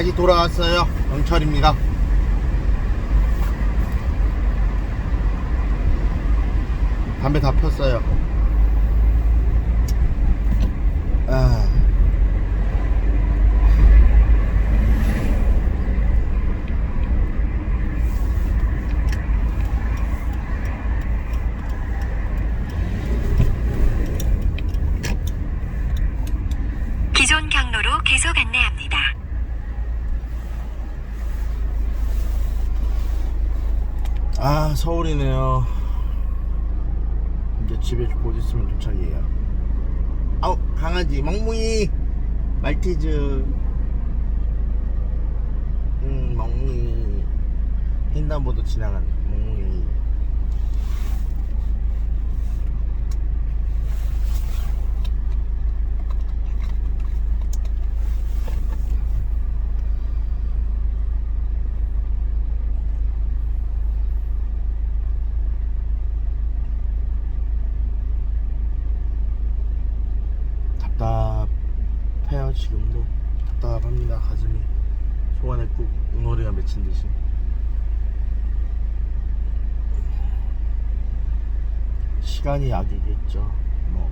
다시 돌아왔어요. 영철입니다. 담배 다 폈어요. 아. 기존 경로로 계속 안내합니다. 아 서울이네요. 이제 집에 곧 있으면 도착이에요. 아우 강아지 멍뭉이! 말티즈. 음 멍뭉이. 횡단보도 지나가네 지금도 답답합니다 가슴이. 소환에 꾹 응어리가 맺힌 듯이. 시간이 약이겠죠 뭐.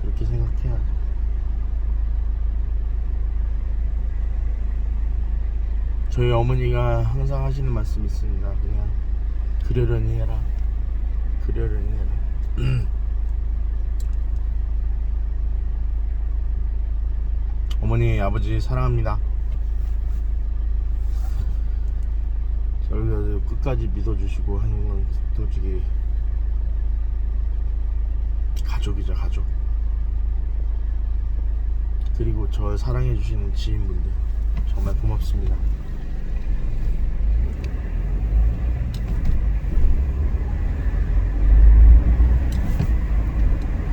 그렇게 생각해야죠. 저희 어머니가 항상 하시는 말씀이 있습니다. 그냥 그러려니 해라. 그러려니 해라 어머니 아버지 사랑합니다. 저를 끝까지 믿어주시고 하는 건 솔직히 가족이죠 가족. 그리고 저 사랑해주시는 지인분들 정말 고맙습니다.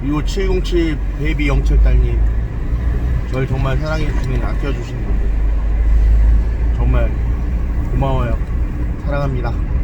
그리고 707 베이비 영철 딸님 저를 정말 사랑해주시는 아껴주시는 분들. 정말 고마워요. 사랑합니다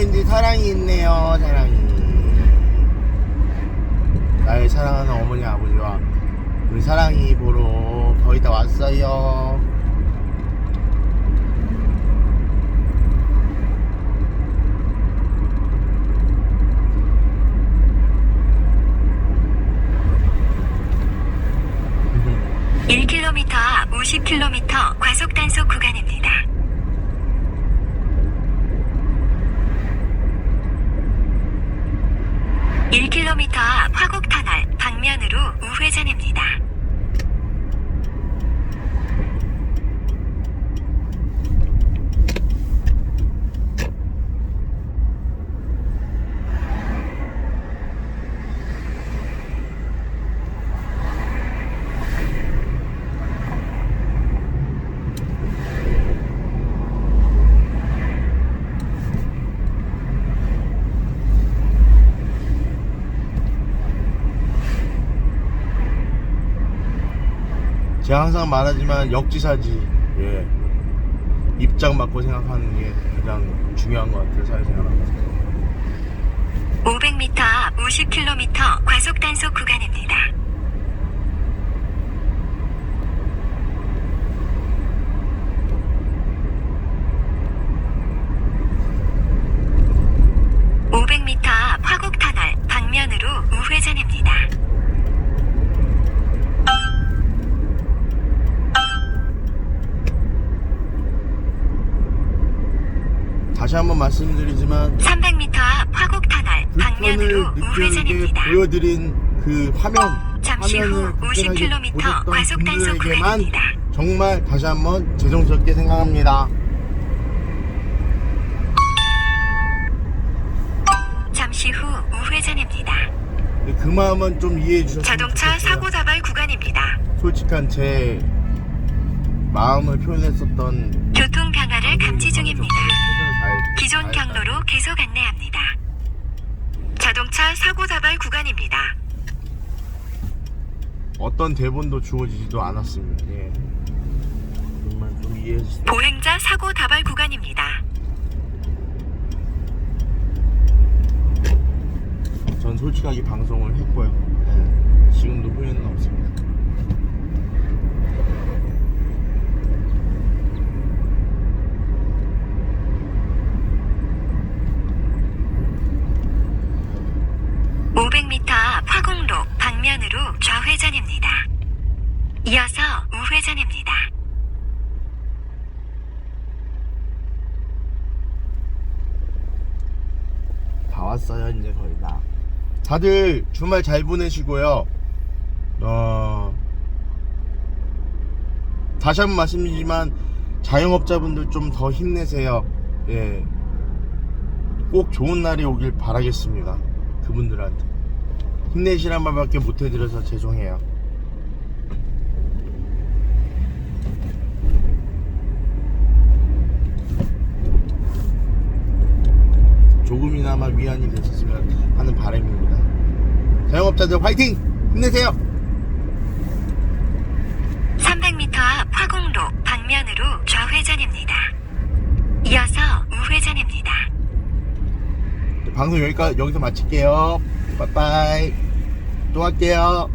이제 사랑이 있네요 사랑이 나의 사랑하는 어머니 아버지와 우리 사랑이 보러 거의 다 왔어요 음. 1km 앞 50km 과속 단속 구간입니다. (1 k m) 앞 화곡터널 방면으로 우회전입니다. 제가 항상 말하지만 역지사지 예. 입장 맞고 생각하는 게 가장 중요한 것 같아요 사회생활하면서 500m 앞 50km 과속 단속 구간입니다. (500m) 앞 화곡터널 방면으로 우회전입니다. 다시 한번 말씀드리지만 300m 앞 화곡 터널 방면으로 불편을 느끼게 우회전입니다. 보여드린 그 화면 잠시 후 화면을 불편하게 50km 보셨던 과속 단속 구간입니다. 정말 다시 한번 죄송스럽게 생각합니다. 잠시 후 우회전입니다. 그 마음은 좀 이해해 주셨으면 자동차 좋겠어요. 사고 다발 구간입니다. 솔직한 제 마음을 표현했었던 교통 변화를 감지 중입니다. 기존. 경로로 계속 안내합니다. 자동차 사고 다발 구간입니다. 어떤 대본도 주어지지도 않았습니다. 예. 정말 좀 이해해 주세요. 보행자 사고 다발 구간입니다. 전 솔직하게 방송을 했고요. 예. 지금도 후회는 없습니다. 500m 앞 화곡로 방면으로 좌회전입니다. 이어서 우회전입니다. 다 왔어요 이제 거의 다. 다들 주말 잘 보내시고요. 어 다시 한 번 말씀드리지만 자영업자분들 좀 더 힘내세요. 예. 꼭 좋은 날이 오길 바라겠습니다. 그분들한테 힘내시란 말밖에 못 해드려서 죄송해요. 조금이나마 위안이 됐었으면 하는 바람입니다. 자영업자들 화이팅! 힘내세요! 300m 앞 화곡로 방면으로 좌회전입니다. 이어서 우회전입니다. 방송 여기까지 여기서 마칠게요. 빠빠이. 또 할게요.